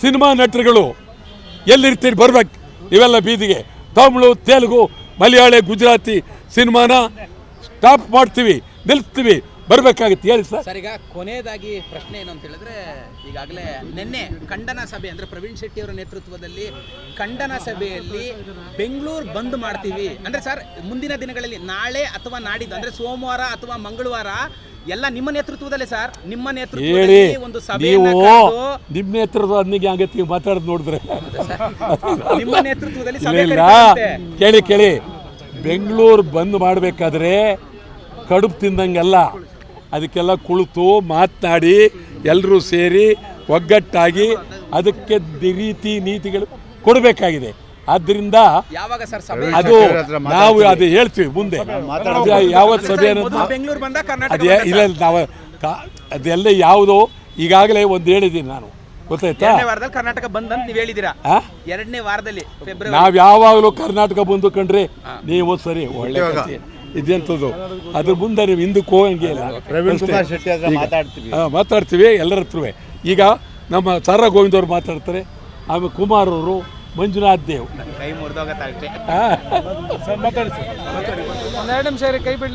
Cinema ನಟರುಗಳು ಎಲ್ಲಿರ್ತೀರಿ ಬರ್ಬೇಕು? ಇವೆಲ್ಲ ಬೀದಿಗೆ. ತಮಿಳು ತೆಲುಗು ಮಲಯಾಳಿ ಗುಜರಾತಿ ಸಿನಿಮಾನ ಸ್ಟಾಪ್ ಮಾಡ್ತೀವಿ ನಿಲ್ಲಿಸ್ತೀವಿ ಬರ್ಬೇಕಾಗಿತ್ತು ಹೇಳಿ ಸರ್. ಸರ್ ಈಗ ಕೊನೆಯದಾಗಿ ಪ್ರಶ್ನೆ ಏನು ಅಂತ ಹೇಳಿದ್ರೆ ಈಗಾಗಲೇ ನಿನ್ನೆ ಖಂಡನ ಸಭೆ ಅಂದ್ರೆ ಪ್ರವೀಣ್ ಶೆಟ್ಟಿ ಅವರ ನೇತೃತ್ವದಲ್ಲಿ ಖಂಡನ ಸಭೆಯಲ್ಲಿ ಬೆಂಗಳೂರು ಬಂದ್ ಮಾಡ್ತೀವಿ. ಅಂದ್ರೆ ಸರ್ ಮುಂದಿನ ದಿನಗಳಲ್ಲಿ ನಾಳೆ ಅಥವಾ ನಾಡಿದ್ದು ಅಂದ್ರೆ ಸೋಮವಾರ ಅಥವಾ ಮಂಗಳವಾರ ಎಲ್ಲ ನಿಮ್ಮ ನೇತೃತ್ವದಲ್ಲಿ ಸರ್ ನಿಮ್ಮ ನೇತೃತ್ವದಲ್ಲಿ ಒಂದು ಸಭೆ ನಿಮ್ಮ ನೇತೃತ್ವ ಅನ್ನಿಗೆ ಆಗತ್ತಿ ಮಾತಾಡೋದು ನೋಡಿದ್ರೆ. ನಿಮ್ಮ ನೇತೃತ್ವದಲ್ಲಿ ಸಭೆ ಇಲ್ಲ. ಕೇಳಿ ಕೇಳಿ. ಬೆಂಗಳೂರು ಬಂದ್ ಮಾಡಬೇಕಾದ್ರೆ ಕಡುಬು ತಿಂದಂಗಲ್ಲ. ಅದಕ್ಕೆಲ್ಲ ಕುಳಿತು ಮಾತನಾಡಿ ಎಲ್ಲರೂ ಸೇರಿ ಒಗ್ಗಟ್ಟಾಗಿ ಅದಕ್ಕೆ ದಿ- ರೀತಿ ನೀತಿಗಳು ಕೊಡಬೇಕಾಗಿದೆ. ಆದ್ದರಿಂದ ಯಾವಾಗ ಸರ್ ಸಭೆ? ಅದು ನಾವು ಅದು ಹೇಳ್ತೀವಿ ಮುಂದೆ. ಯಾವತ್ತು ಸಭೆ ಅನ್ನೋದು ಬೆಂಗಳೂರು ಬಂದ ಕರ್ನಾಟಕ ಅದೇ ಇಲ್ಲ ನಾವು ಅದೆಲ್ಲ ಯಾವುದೋ ಈಗಾಗಲೇ ಒಂದು ಹೇಳಿದ್ದೀನಿ ನಾನು. ಗೊತ್ತಾಯ್ತಾ? ಎರಡನೇ ವಾರದಲ್ಲಿ ಕರ್ನಾಟಕ ಬಂದ್ ಅಂತ ನೀವು ಹೇಳಿದ್ದೀರಾ? ಎರಡನೇ ವಾರದಲ್ಲಿ ಫೆಬ್ರವರಿ ನಾವ್ ಯಾವಾಗಲೂ ಕರ್ನಾಟಕ ಬಂದು ಕಂಡ್ರೆ ನೀವು ಸರಿ ಒಳ್ಳೆ ಕಥೆ. ಇದೆಂಥದ್ದು ಅದ್ರ ಮುಂದೆ ನೀವು ಹಿಂದಕ್ಕೆ ಹೋಗಂಗೆ ಇಲ್ಲ ಮಾತಾಡ್ತೀವಿ. ಹಾ, ಮಾತಾಡ್ತೀವಿ ಎಲ್ಲರ ಹತ್ರ ಈಗ ನಮ್ಮ ಸಾರಾ ಗೋವಿಂದ ಅವ್ರು ಮಾತಾಡ್ತಾರೆ ಆಮೇಲೆ ಕುಮಾರ್ ಅವರು ಮಂಜುನಾಥ್ ದೇವ್. ಕೈ ಮುರಿದೋಗತ್ತಾಗ್ತೇ